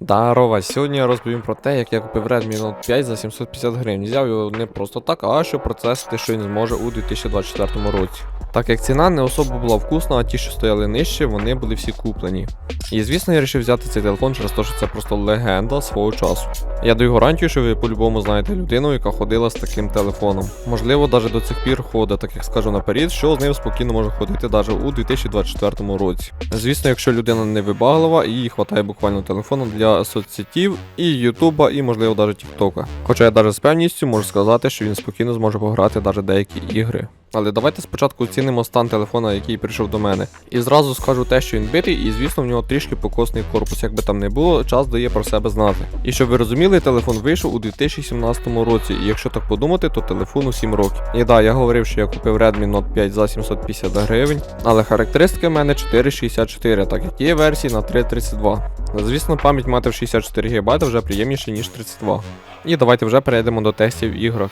Дарова, сьогодні я розповім про те, як я купив Redmi Note 5 за 750 гривень. Взяв його не просто так, а щоб процесити, що він зможе у 2024 році. Так як ціна не особо була вкусна, а ті, що стояли нижче, вони були всі куплені. І звісно, я вирішив взяти цей телефон через те, що це просто легенда свого часу. Я даю гарантію, що ви по-любому знаєте людину, яка ходила з таким телефоном. Можливо, навіть до цих пір ходить, так як скажу наперед, що з ним спокійно може ходити навіть у 2024 році. Звісно, якщо людина не вибаглива і їй хватає буквально телефону для соцсетів, і Ютуба, і можливо навіть Тіктока. Хоча я навіть з певністю можу сказати, що він спокійно зможе пограти навіть деякі ігри. Але давайте спочатку оцінимо стан телефона, який прийшов до мене. І зразу скажу те, що він битий, і звісно в нього трішки покосний корпус, як би там не було, час дає про себе знати. І щоб ви розуміли, телефон вийшов у 2017 році, і якщо так подумати, то телефону 7 років. І да, я говорив, що я купив Redmi Note 5 за 750 гривень, але характеристики в мене 464, так як є версії на 332. Звісно, пам'ять мати в 64 ГБ вже приємніше, ніж 32. І давайте вже перейдемо до тестів в іграх.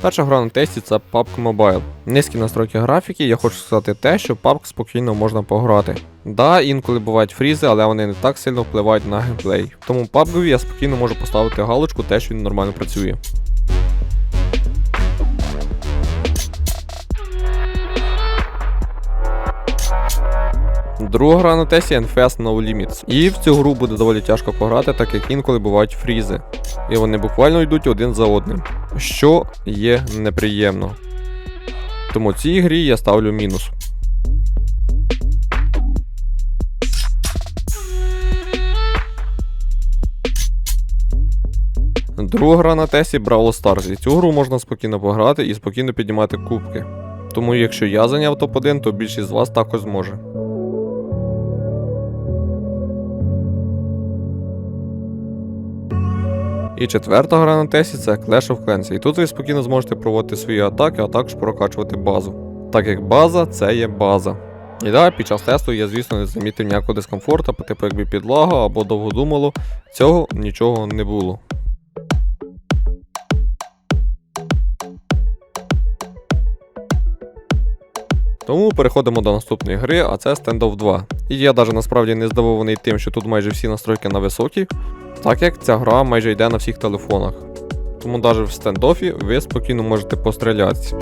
Перша гра на тесті це PUBG Mobile. Низькі настройки графіки, я хочу сказати те, що PUBG спокійно можна пограти. Да, інколи бувають фрізи, але вони не так сильно впливають на геймплей. Тому PUBG я спокійно можу поставити галочку, те, що він нормально працює. Друга гра на тесті NFS No Limits. І в цю гру буде доволі тяжко пограти, так як інколи бувають фрізи. І вони буквально йдуть один за одним, що є неприємно. Тому цій грі я ставлю мінус. Друга гра на тесті Brawl Stars. І цю гру можна спокійно пограти і спокійно піднімати кубки. Тому якщо я зайняв топ-1, то більшість з вас також зможе. І четверта гра на тесті це Clash of Clans. І тут ви спокійно зможете проводити свої атаки, а також прокачувати базу. Так як база це є база. І да, під час тесту я, звісно, не замітив ніякого дискомфорту, по типу якби підлага або довго думало, цього нічого не було. Тому переходимо до наступної гри, а це Standoff 2. І я навіть насправді не здивований тим, що тут майже всі настройки на високі, так як ця гра майже йде на всіх телефонах. Тому навіть в стендофі ви спокійно можете пострілятися.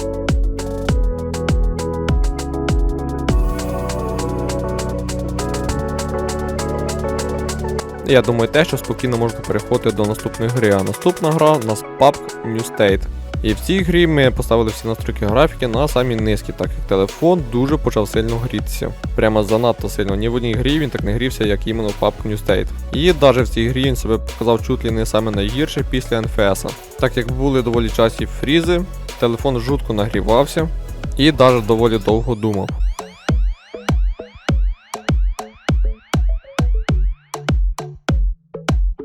Я думаю, те, що спокійно можна переходити до наступної гри. А наступна гра у нас PUBG New State. І в цій грі ми поставили всі настройки графіки на самі низькі, так як телефон дуже почав сильно грітися. Прямо занадто сильно. Ні в одній грі він так не грівся, як іменно в PUBG New State. І навіть в цій грі він себе показав чуть не саме найгірше після NFS. Так як були доволі часті фрізи, телефон жутко нагрівався і навіть доволі довго думав.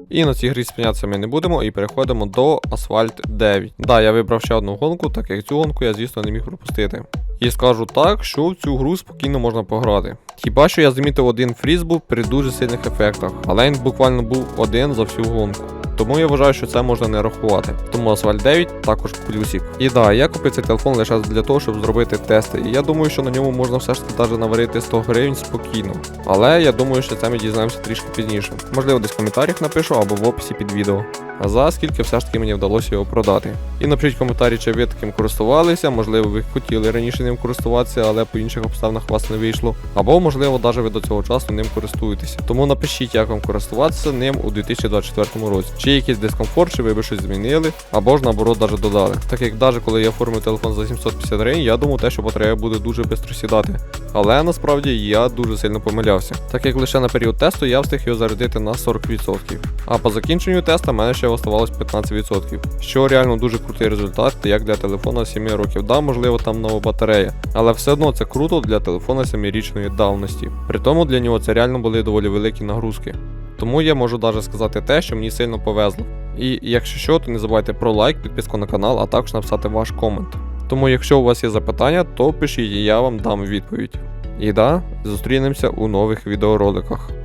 І на цій грі спинятися ми не будемо і переходимо до Асфальт 9. Да, я вибрав ще одну гонку, так як цю гонку я, звісно, не міг пропустити. І скажу так, що в цю гру спокійно можна пограти. Хіба що я замітив один фріз був при дуже сильних ефектах, але він буквально був один за всю гонку. Тому я вважаю, що це можна не рахувати. Тому Asphalt 9 також плюсик. І да, я купив цей телефон лише для того, щоб зробити тести. І я думаю, що на ньому можна все ж таки наварити 100 гривень спокійно. Але я думаю, що це ми дізнаємося трішки пізніше. Можливо, десь в коментарях напишу або в описі під відео. А за скільки все ж таки мені вдалося його продати. І напишіть коментарі, чи ви таким користувалися, можливо, ви хотіли раніше ним користуватися, але по інших обставинах вас не вийшло. Або, можливо, навіть ви до цього часу ним користуєтеся. Тому напишіть, як вам користуватися ним у 2024 році. Чи є якийсь дискомфорт, чи ви би щось змінили, або ж наоборот навіть додали. Так як навіть коли я оформив телефон за 750 гривень, я думав те, що батарея буде дуже швидко сідати. Але насправді я дуже сильно помилявся. Так як лише на період тесту я встиг його зарядити на 40%. А по закінченню теста мене ще оставалось 15%. Що реально дуже крутий результат, як для телефона 7 років. Да, можливо, там нова батарея. Але все одно це круто для телефона 7-річної давності. При тому для нього це реально були доволі великі нагрузки. Тому я можу навіть сказати те, що мені сильно повезло. І якщо що, то не забувайте про лайк, підписку на канал, а також написати ваш комент. Тому якщо у вас є запитання, то пишіть і я вам дам відповідь. І да, зустрінемося у нових відеороликах.